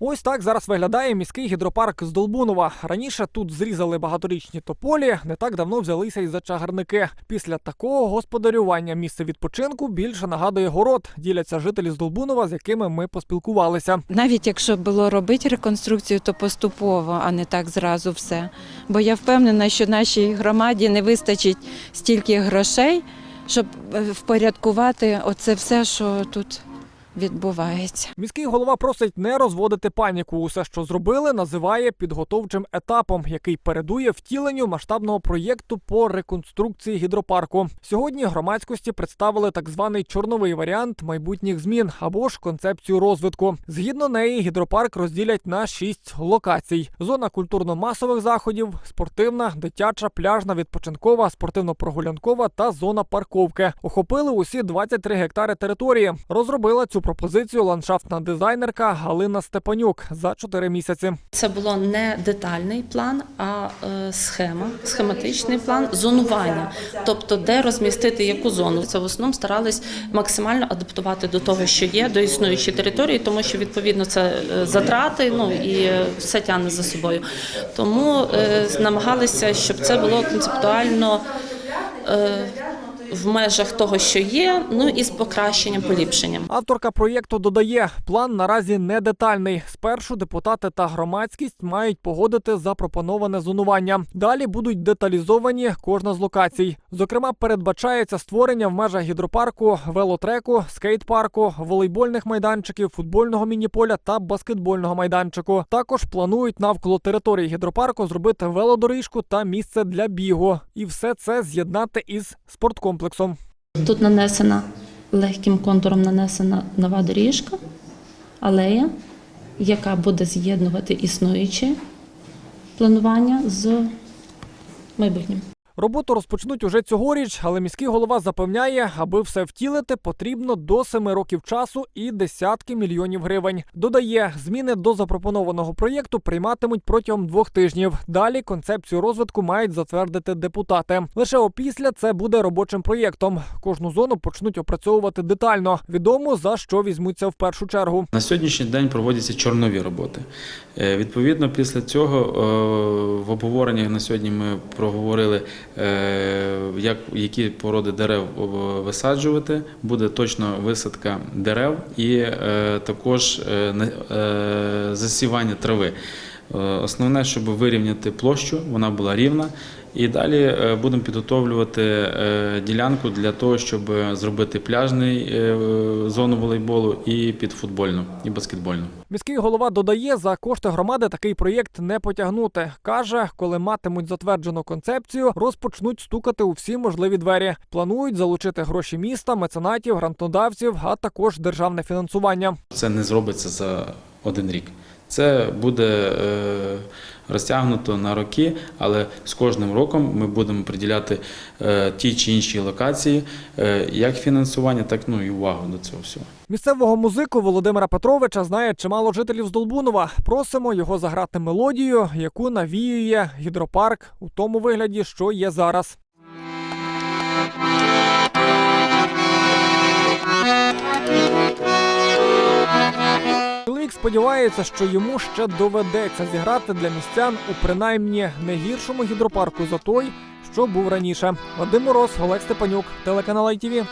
Ось так зараз виглядає міський гідропарк з Долбунова. Раніше тут зрізали багаторічні тополі, не так давно взялися й за чагарники. Після такого господарювання місце відпочинку більше нагадує город. Діляться жителі з Долбунова, з якими ми поспілкувалися. Навіть якщо було робити реконструкцію, то поступово, а не так зразу все. Бо я впевнена, що нашій громаді не вистачить стільки грошей, щоб е, впорядкувати оце все, що тут відбувається. Міський голова просить не розводити паніку. Усе, що зробили, називає підготовчим етапом, який передує втіленню масштабного проєкту по реконструкції гідропарку. Сьогодні громадськості представили так званий чорновий варіант майбутніх змін або ж концепцію розвитку. Згідно неї, гідропарк розділять на шість локацій: зона культурно-масових заходів, спортивна, дитяча, пляжна, відпочинкова, спортивно-прогулянкова та зона парковки. Охопили усі 23 гектари території. Розробила цю пропозицію ландшафтна дизайнерка Галина Степанюк за 4 місяці. Це було не детальний план, а е, схема, схематичний план зонування, тобто де розмістити яку зону. Це в основному старались максимально адаптувати до того, що є, до існуючої території, тому що відповідно це е, затрати, ну і е, все тягне за собою. Тому намагалися, щоб це було концептуально. В межах того, що є, ну і з покращенням, поліпшенням. Авторка проєкту додає, план наразі не детальний. Спершу депутати та громадськість мають погодити запропоноване зонування. Далі будуть деталізовані кожна з локацій. Зокрема, передбачається створення в межах гідропарку, велотреку, скейт-парку, волейбольних майданчиків, футбольного мініполя та баскетбольного майданчику. Також планують навколо території гідропарку зробити велодоріжку та місце для бігу. І все це з'єднати із спорткомплексом. Тут нанесена легким контуром нанесена нова доріжка, алея, яка буде з'єднувати існуюче планування з майбутнім. Роботу розпочнуть уже цьогоріч, але міський голова запевняє, аби все втілити, потрібно до семи років часу і десятки мільйонів гривень. Додає, зміни до запропонованого проєкту прийматимуть протягом двох тижнів. Далі концепцію розвитку мають затвердити депутати. Лише опісля це буде робочим проєктом. Кожну зону почнуть опрацьовувати детально. Відомо за що візьмуться в першу чергу. На сьогоднішній день проводяться чорнові роботи. Е, Відповідно, після цього е, в обговореннях на сьогодні ми проговорили, як, які породи дерев е, висаджувати. Буде точно висадка дерев і е, також е, е, засівання трави. Е, Основне, щоб вирівняти площу, вона була рівна. І далі е, будемо підготовлювати е, ділянку для того, щоб зробити пляжний зону волейболу і під футбольну і баскетбольну. Міський голова додає, за кошти громади такий проєкт не потягнути. Каже, коли матимуть затверджену концепцію, розпочнуть стукати у всі можливі двері. Планують залучити гроші міста, меценатів, грантодавців, а також державне фінансування. Це не зробиться за один рік. Це буде е, розтягнуто на роки, але з кожним роком ми будемо приділяти е, ті чи інші локації, е, як фінансування, так ну і увагу до цього всього. Місцевого музику Володимира Петровича знає чимало жителів з Долбунова. Просимо його заграти мелодію, яку навіює гідропарк у тому вигляді, що є зараз. Сподівається, що йому ще доведеться зіграти для містян у принаймні не гіршому гідропарку за той, що був раніше. Вадим Мороз, Олег Степанюк, телеканал ITV.